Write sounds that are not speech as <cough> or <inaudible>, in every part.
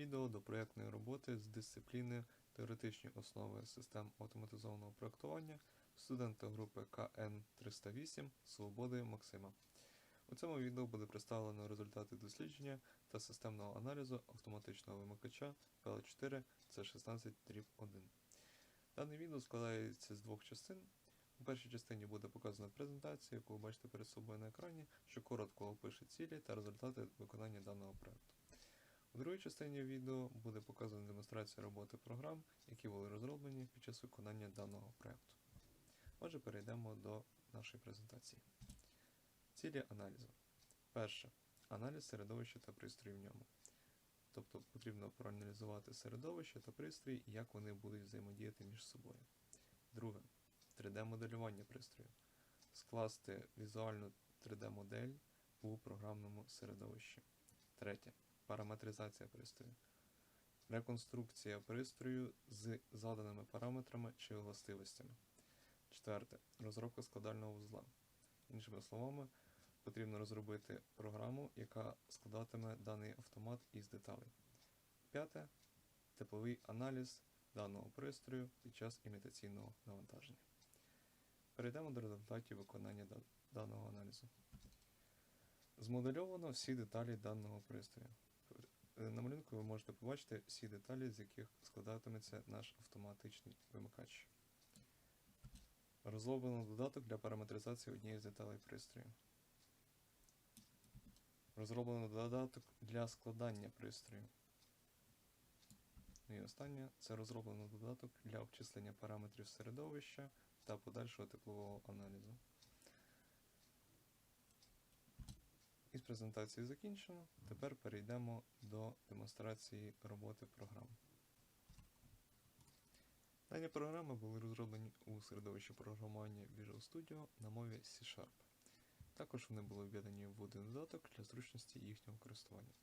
Відео до проєктної роботи з дисципліни Теоретичні основи систем автоматизованого проєктування студента групи КН308 Свободи Максима. У цьому відео буде представлено результати дослідження та системного аналізу автоматичного вимикача PL4 C16 1. Дане відео складається з двох частин. У першій частині буде показана презентація, яку ви бачите перед собою на екрані, що коротко опише цілі та результати виконання даного проєкту. У другій частині відео буде показана демонстрація роботи програм, які були розроблені під час виконання даного проєкту. Отже, перейдемо до нашої презентації. Цілі аналізу. Перше. Аналіз середовища та пристроїв в ньому. Тобто потрібно проаналізувати середовище та пристрої і як вони будуть взаємодіяти між собою. Друге. 3D-моделювання пристрою. Скласти візуальну 3D-модель у програмному середовищі. Третє. Параметризація пристрою. Реконструкція пристрою з заданими параметрами чи властивостями. Четверте. Розробка складального вузла. Іншими словами, потрібно розробити програму, яка складатиме даний автомат із деталей. П'яте. Тепловий аналіз даного пристрою під час імітаційного навантаження. Перейдемо до результатів виконання даного аналізу. Змодельовано всі деталі даного пристрою. Е, На малюнку ви можете побачити всі деталі, з яких складатиметься наш автоматичний вимикач. Розроблено додаток для параметризації однієї з деталей пристрою. Розроблено додаток для складання пристрою. Ну і останнє це розроблено додаток для обчислення параметрів середовища та подальшого теплового аналізу. Із презентації закінчено. Тепер перейдемо до демонстрації роботи програм. Дані програми були розроблені у середовищі програмування Visual Studio на мові C-Sharp. Також вони були введені в один додаток для зручності їхнього користування.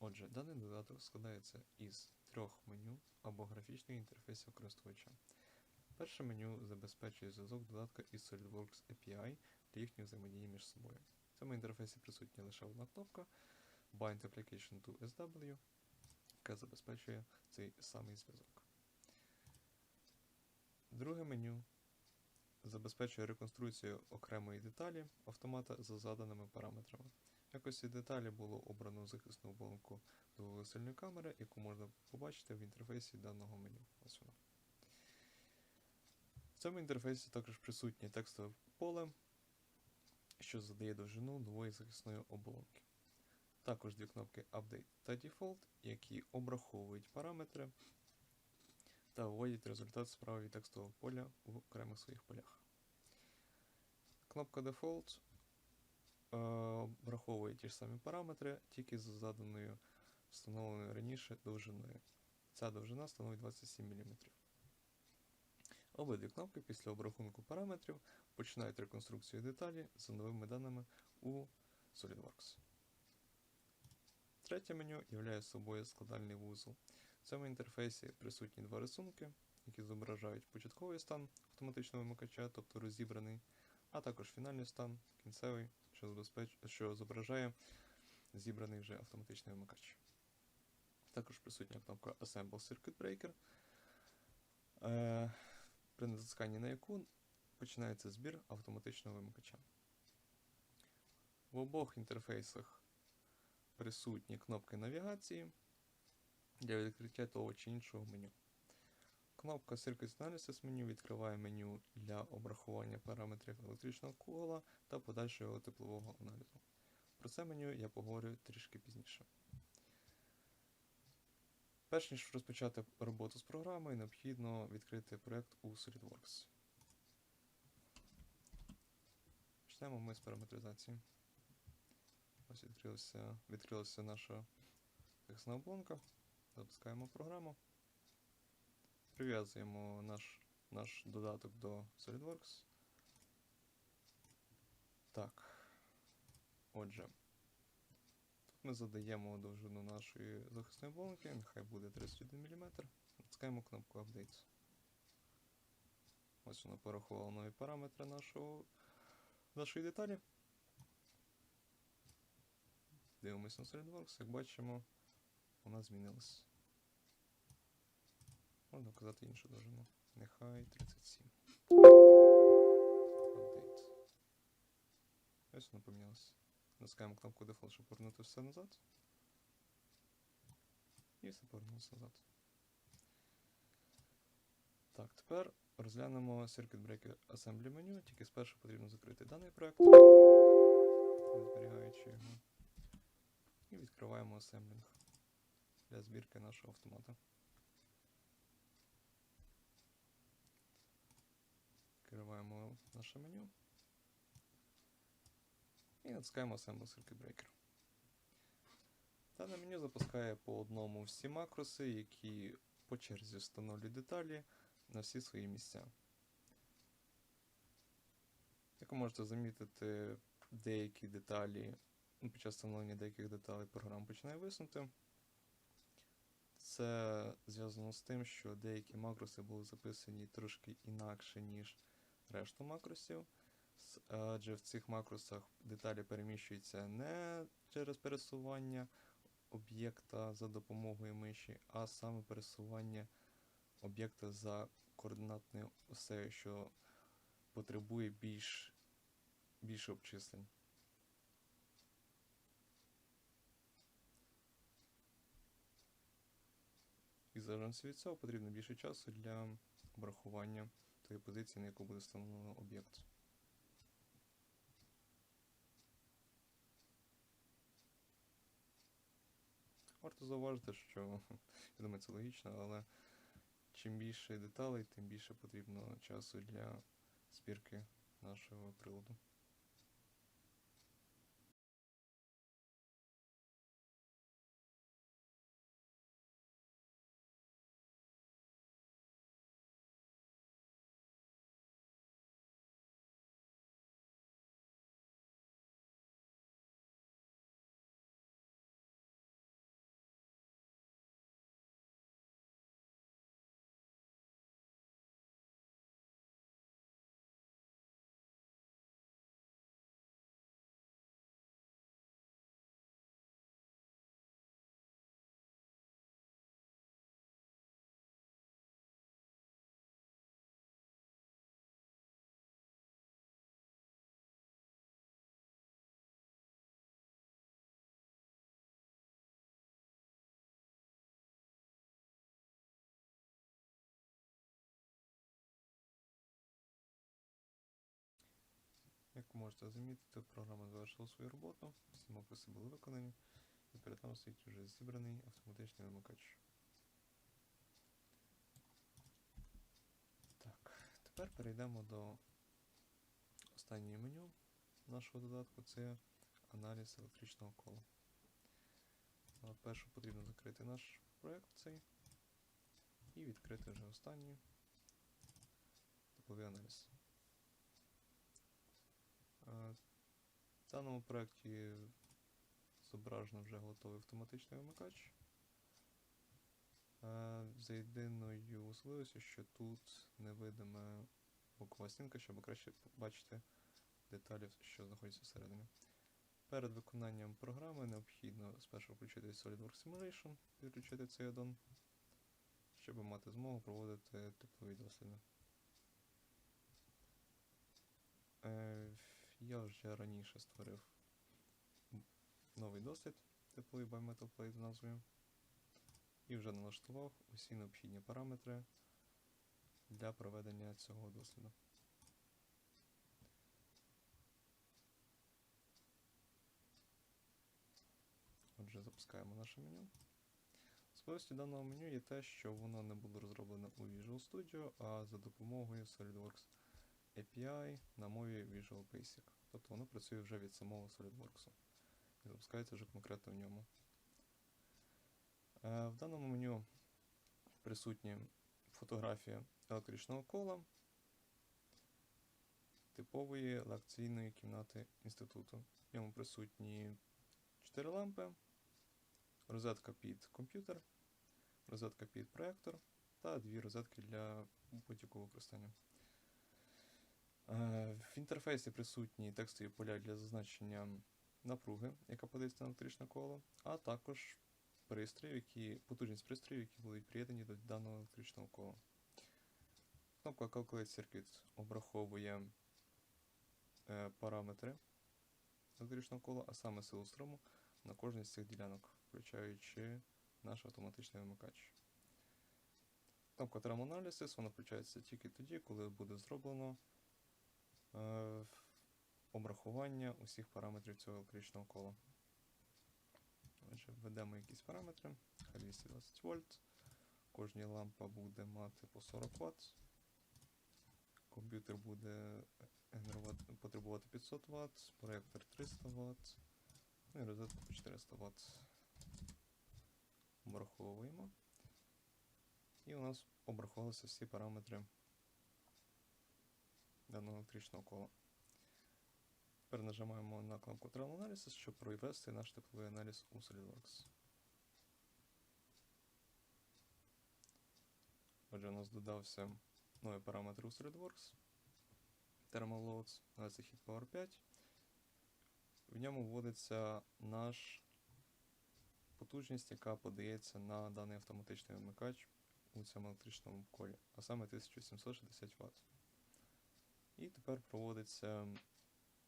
Отже, даний додаток складається із трьох меню або графічних інтерфейсів користувача. Перше меню забезпечує зв'язок додатка із SolidWorks API для їхньої взаємодії між собою. Цьому інтерфейсі присутня лише одна кнопка Bind Application to SW, яка забезпечує цей самий зв'язок. Друге меню забезпечує реконструкцію окремої деталі автомата за заданими параметрами. Якості деталі було обрано захисну оболонку довгосильної камери, яку можна побачити в інтерфейсі даного меню. Ось воно. В цьому інтерфейсі також присутнє текстове поле, що задає довжину нової захисної оболонки. Також дві кнопки Update та Default, які обраховують параметри та вводять результат справи від текстового поля в окремих своїх полях. Кнопка Default е, враховує ті ж самі параметри, тільки з заданою встановленою раніше довжиною. Ця довжина становить 27 мм. Обидві кнопки після обрахунку параметрів починають реконструкцію деталі за новими даними у SolidWorks. Третє меню являє собою складальний вузол. В цьому інтерфейсі присутні два рисунки, які зображають початковий стан автоматичного вимикача, тобто розібраний, а також фінальний стан, кінцевий, що, забезпеч... що зображає зібраний вже автоматичний вимикач. Також присутня кнопка Assemble Circuit Breaker, е... при натисканні на яку починається збір автоматичного вимикача. В обох інтерфейсах присутні кнопки навігації для відкриття того чи іншого меню. Кнопка Circuit Analysis меню відкриває меню для обрахування параметрів електричного кугола та подальшого теплового аналізу. Про це меню я поговорю трішки пізніше. Перш ніж розпочати роботу з програмою, необхідно відкрити проєкт у SolidWorks. Почнемо ми з параметризації. Ось відкрилася, відкрилася наша захисна оболонка. Запускаємо програму. Прив'язуємо наш, наш додаток до SolidWorks. Так. Отже, ми задаємо довжину нашої захисної оболонки, нехай буде 31 мм. Натискаємо кнопку Update. Ось воно порахувало нові параметри нашого, нашої деталі. Дивимось на SolidWorks, як бачимо, нас змінилась. Можна вказати іншу довжину. Нехай 37. Update. Ось воно помінялося. Натискаємо кнопку Default, щоб повернути все назад. І все повернулося назад. Так, тепер розглянемо Circuit Breaker Assembly меню, тільки спершу потрібно закрити даний проект, зберігаючи його. І відкриваємо асемблінг для збірки нашого автомата. Відкриваємо наше меню. І натискаємо Assemble Circuit Breaker. Дане меню запускає по одному всі макроси, які по черзі встановлюють деталі на всі свої місця. Як ви можете замітити, деякі деталі, ну, під час встановлення деяких деталей програма починає виснути. Це зв'язано з тим, що деякі макроси були записані трошки інакше, ніж решту макросів. Адже в цих макросах деталі переміщуються не через пересування об'єкта за допомогою миші, а саме пересування об'єкта за координатною осею, що потребує більш, більше обчислень. І залежності від цього потрібно більше часу для обрахування тої позиції, на яку буде встановлено об'єкт. Варто зауважити, що <laughs> я думаю, це логічно, але чим більше деталей, тим більше потрібно часу для збірки нашого приладу. Можете замітити, програма завершила свою роботу, всі мописи були виконані, і перед нами стоїть вже зібраний автоматичний вимикач. Так, тепер перейдемо до останнього меню нашого додатку це аналіз електричного кола. Першу потрібно закрити наш проект цей і відкрити вже останній тепловий аналіз. Е, В даному проєкті зображено вже готовий автоматичний вимикач. Е, За єдиною особливістю, що тут невидима бокова стінка, щоб краще побачити деталі, що знаходяться всередині. Перед виконанням програми необхідно спершу включити SolidWorks Simulation, підключити цей аддон, щоб мати змогу проводити теплові досліди. Я вже раніше створив новий дослід тепловий ByMetalPlate з назвою і вже налаштував усі необхідні параметри для проведення цього досліду. Отже, запускаємо наше меню. Особливістю даного меню є те, що воно не було розроблене у Visual Studio, а за допомогою SolidWorks API на мові Visual Basic. Тобто воно працює вже від самого SolidWorks. І запускається вже конкретно в ньому. Е, В даному меню присутні фотографія електричного кола типової лекційної кімнати інституту. В ньому присутні 4 лампи, розетка під комп'ютер, розетка під проектор та дві розетки для будь-якого використання. Е, В інтерфейсі присутні текстові поля для зазначення напруги, яка подається на електричне коло, а також пристроїв, які, потужність пристроїв, які будуть приєднані до даного електричного кола. Кнопка Calculate Circuit обраховує е, параметри електричного кола, а саме силу струму на кожній з цих ділянок, включаючи наш автоматичний вимикач. Кнопка Thermal Analysis вона включається тільки тоді, коли буде зроблено обрахування усіх параметрів цього електричного кола. Отже, введемо якісь параметри, хай 220 вольт. Кожна лампа буде мати по 40 Вт. Комп'ютер буде потребувати 500 Вт, проєктор 300 Вт, ну і розетку по 400 Вт. Обраховуємо. І у нас обрахувалися всі параметри даного електричного кола. Тепер нажимаємо на кнопку Travel Analysis, щоб провести наш тепловий аналіз у SolidWorks. Отже, у нас додався новий параметр у SolidWorks. Thermal Loads, на це Heat Power 5. В ньому вводиться наш потужність, яка подається на даний автоматичний вимикач у цьому електричному колі, а саме 1760 Вт. І тепер проводиться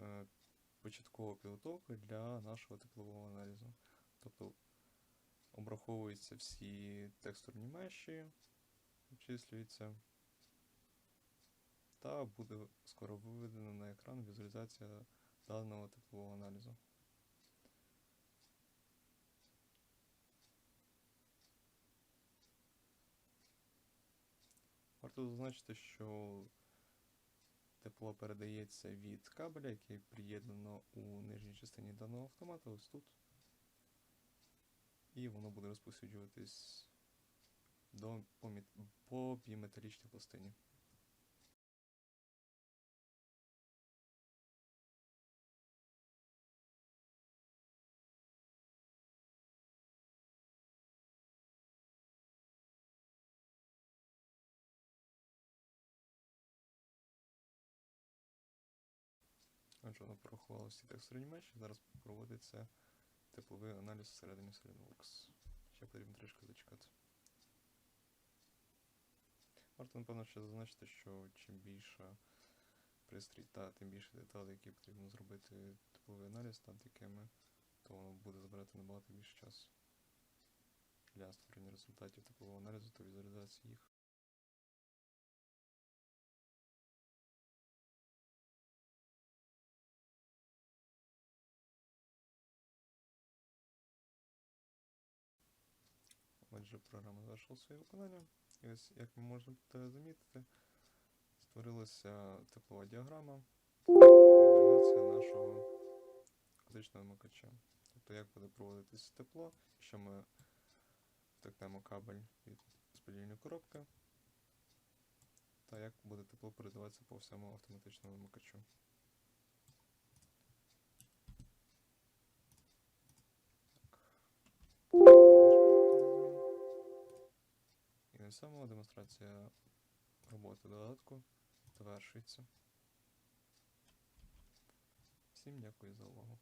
е, початкова підготовка для нашого теплового аналізу. Тобто обраховуються всі текстурні меші, обчислюються, та буде скоро виведена на екран візуалізація даного теплового аналізу. Варто зазначити, що тепло передається від кабеля, який приєднано у нижній частині даного автомата, ось тут. І воно буде розповсюджуватись до, по, по біметалічній пластині. Отже, воно порахувало всі текстурні меші. Зараз проводиться тепловий аналіз всередині SolidWorks. Ще потрібно трішки зачекати. Варто, напевно, ще зазначити, що чим більша пристрій та тим більше деталей, які потрібно зробити тепловий аналіз над якими, то воно буде забирати набагато більше часу для створення результатів теплового аналізу та візуалізації їх. Отже, програма завершила своє виконання. І ось, як ви можете замітити, створилася теплова діаграма, візуалізація нашого фізичного вимикача. Тобто, як буде проводитись тепло, якщо ми втикнемо кабель від розподільної коробки, та як буде тепло передаватися по всьому автоматичному вимикачу. Цьому демонстрація роботи додатку завершується. Всім дякую за увагу.